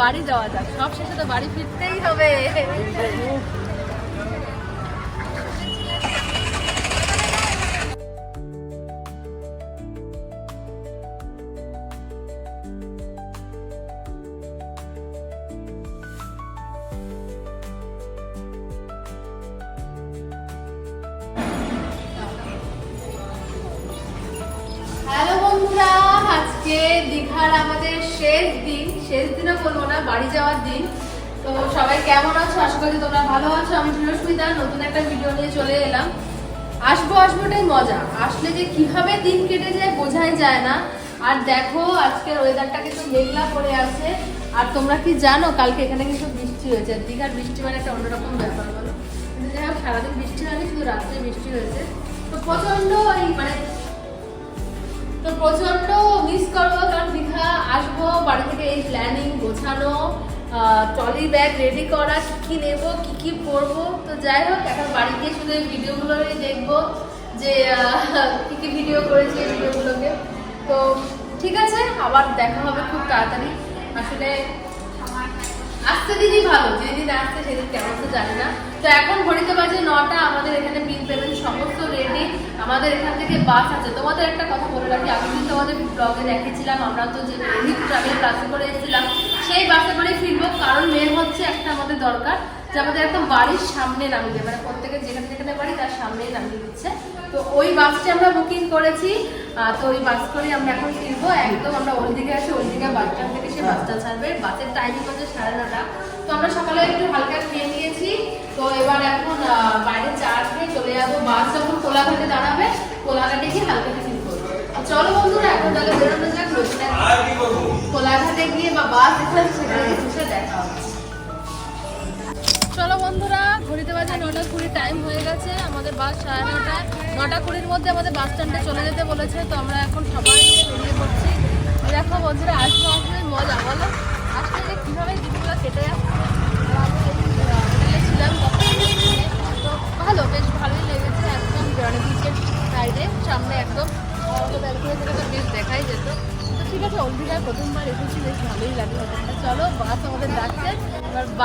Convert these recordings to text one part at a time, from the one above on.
বাড়ি যাওয়া যাক। সব শেষে তো বাড়ি ফিরতেই হবে। দীঘার আমাদের শেষ দিন, শেষ দিনও বলব না, বাড়ি যাওয়ার দিন। তো সবাই কেমন আছো? আশা করি তোমরা ভালো আছো। আমি সুস্মিতা নতুন একটা ভিডিও নিয়ে চলে এলাম। আসব, আসবোটাই মজা। আসলে যে কীভাবে দিন কেটে যায় বোঝাই যায় না। আর দেখো, আজকের ওয়েদারটা কিন্তু মেঘলা পড়ে আছে। আর তোমরা কি জানো, কালকে এখানে কিন্তু বৃষ্টি হয়েছে। দীঘার বৃষ্টি মানে একটা অন্যরকম ব্যাপার বলো। কিন্তু যাই হোক, সারাদিন বৃষ্টি হয়নি, শুধু রাত্রে বৃষ্টি হয়েছে। তো প্রচণ্ড এই মানে তো প্রচণ্ড মিস করব আসব, বাড়ি থেকে এই প্ল্যানিং গোছানো ট্রলি ব্যাগ রেডি করা, কী কী নেব, কী কী পরবো। তো যাই হোক, এখন বাড়ি গিয়ে শুধু এই ভিডিওগুলোই দেখব যে কী কি ভিডিও করেছি এই ভিডিওগুলোকে তো ঠিক আছে, আবার দেখা হবে খুব তাড়াতাড়ি। আসলে আসতে দিনই ভালো যেদিন আসতে সেদিন কেমন তো জানি না। তো এখন ঘড়িতে বাজে নটা, আমাদের এখানে বিল পেমেন্ট সমস্ত রেডি আমাদের এখান থেকে বাস আছে। তোমাদের একটা কথা বলে রাখি, আমি কিন্তু তোমাদের ব্লগে দেখেছিলাম, আমরা তো যে রিলিফ ট্রাভেল বাসে করে এসেছিলাম, সেই বাসে করে ফিরবো। কারণ মেন হচ্ছে একটা আমাদের দরকার, যে আমাদের একদম বাড়ির সামনে নামিয়ে মানে প্রত্যেকের যেখানে যেখানে বাড়ি, তার সামনেই নামিয়ে দিচ্ছে। তো ওই বাসটি আমরা বুকিং করেছি। তো ওই বাস করে আমরা এখন ফিরবো। একদম আমরা ওই দিকে আসি ওই দিকে বাস স্ট্যান্ড থেকে সে বাসটা ছাড়বে। বাসের টাইমিং হচ্ছে সাড়ে নটা। তো আমরা সকালে একটু হালকা খেয়ে নিয়েছি। তো এবার এখন বাইরে চা খেয়ে চলে যাব। বাস যখন কোলাঘাটে দাঁড়াবে কোলাঘাটে গিয়ে হালকা টিফিন করব আর চলো বন্ধুরা এখন তাহলে বেরোনো যাক। কোলাঘাটে গিয়ে বা বাস এখানে বাজে নটা কুড়ি টাইম হয়ে গেছে, আমাদের বাস সাড়ে নটা নটা কুড়ির মধ্যে আমাদের বাস স্ট্যান্ডে চলে যেতে বলেছে, তো আমরা এখন সবাই বেরিয়ে পড়ছি। দেখো বন্ধুরা, আসব আসলে মজা, বলো? আসলে কীভাবে দিনগুলো কেটে যাচ্ছে ছিলাম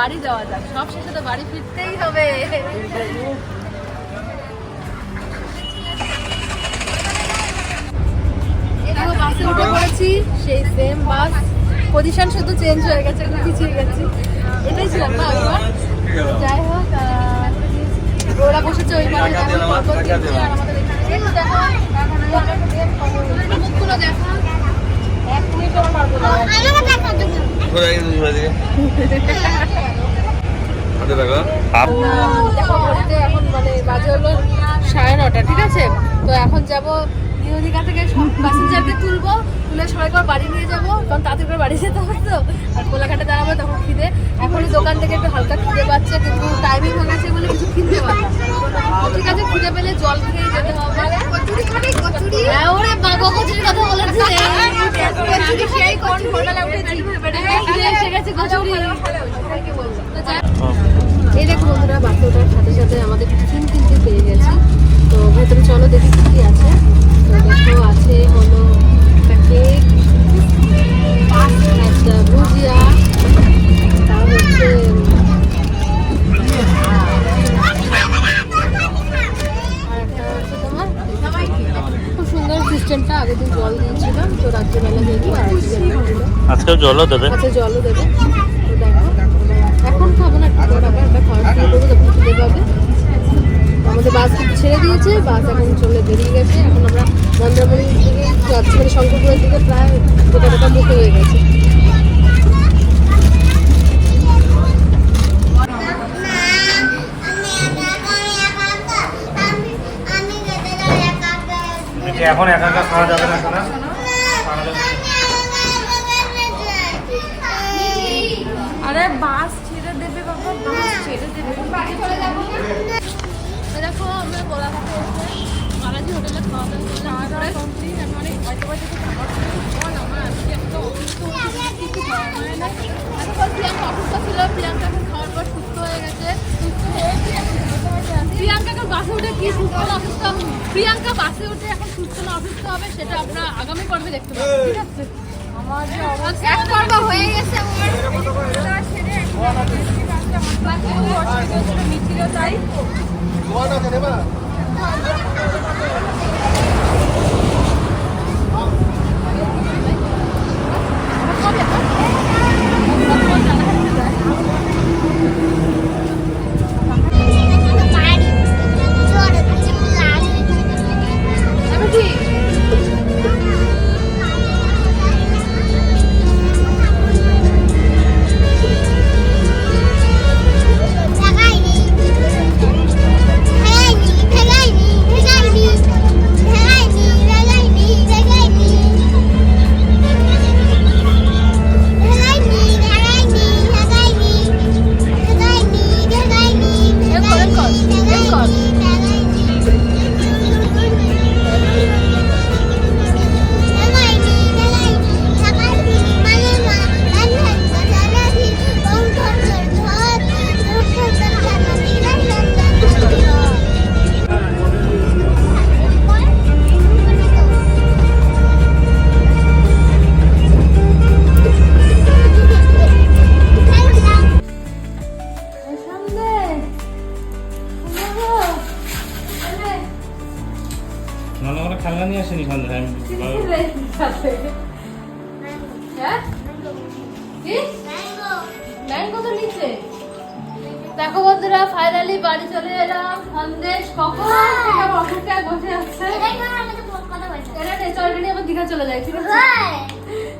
বাড়ি যাওয়া যাক। সব শেষে তো বাড়ি ফিরতেই হবে। বাসে উঠে পড়েছি, সেই সেম বাস চেঞ্জ হয়ে গেছে একটু এটাই না যাই হোক দেখা এখন মানে বাজে হলো সাড়ে নটা ঠিক আছে তো এখন যাব দীঘা থেকে সব তুলবো তুলে সবাই বাড়ি নিয়ে যাব কারণ তাড়াতাড়ি করে বাড়ি যেতে হবে তো আর কোলাঘাটে তখন এখনই দোকান থেকে একটু হালকা খিদে পাচ্ছে কিন্তু টাইমিং হয়ে গেছে বলে কিছু না। তো ঠিক আছে খিদে পেলে জল খেয়ে যেতে হবে হ্যাঁ, বাবা কচুরির কথা বলেছে খিদে এই দেখো বন্ধুরা ওঠার সাথে সাথে আমাদের টিফিন কিন্তু পেয়ে গেছি তো ভেতরে চলো দেখি কি কি আছে তো দেখো আছে হলো একটা কেক আজকে একটা জলও দেবে। কাছে জলও দেবে। এখন খাব না একটু পর আবার একটা খাওয়া শুরু করব তখন খিদে পাবে আমাদের বাস কিন্তু ছেড়ে দিয়েছে বাস এখন চলে বেরিয়ে গেছে। এখন আমরা মন্দারমণির দিকে যাচ্ছি মানে শঙ্করপুরের দিকে প্রায় গোটা গোটা মুখে হয়ে গেছে। এখন একা একা খাওয়া যাবে না আরে বাস ছেড়ে দেবে বাবা, বাস ছেড়ে দেবে। দেখো, আমরা কোলাঘাটে এসে হোটেলে খাওয়া দাওয়া করে কমপ্লিট আমি অনেক বাজে বাজে খাবার আমার আজকে একটা কিছু হয় অসুস্থ ছিল প্রিয়াঙ্কা এখন খাওয়ার পর সুস্থ হয়ে গেছে, সুস্থ হয়েছে প্রিয়াঙ্কা বাসে উঠে কি সুস্থ অসুস্থ? প্রিয়াঙ্কা বাসে উঠে এখন সুস্থ না অসুস্থ হবে সেটা আমরা আগামী পর্বে দেখতে পাবো ঠিক আছে? আমার আচ্ছা, এক পর্ব হয়ে গেছে আমার। মিছিল তাই আসেনি সন্ধ্যায় হ্যাঁ। কি? ম্যাঙ্গো তো নিচে। দেখো বন্ধুরা ফাইনালি বাড়ি চলে এলাম। সন্দেশ কখন থেকে অপেক্ষায় বসে আছে? চল আবার দীঘা চলে যাই ঠিক আছে?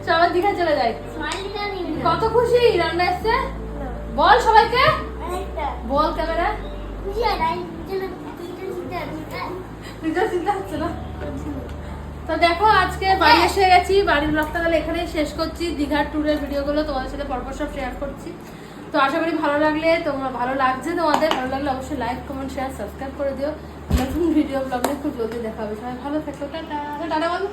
চল আবার দীঘা চলে যাই কত খুশি রান্না এসছে? বল সবাইকে। বল ক্যামেরা। চিন্তা হচ্ছে না। তো দেখো আজকে বাড়ি এসে গেছি। বাড়ির ব্লগটা তাহলে এখানেই শেষ করছি। দীঘার ট্যুরের ভিডিওগুলো তোমাদের সাথে পরপর সব শেয়ার করছি। তো আশা করি ভালো লাগলে তোমরা ভালো লাগছে তোমাদের। ভালো লাগলে অবশ্যই লাইক কমেন্ট শেয়ার সাবস্ক্রাইব করে দিও। নতুন ভিডিও ব্লগ খুব জলদি দেখা হবে। সবাই ভালো থাকো। টাটা। টাটা বলো।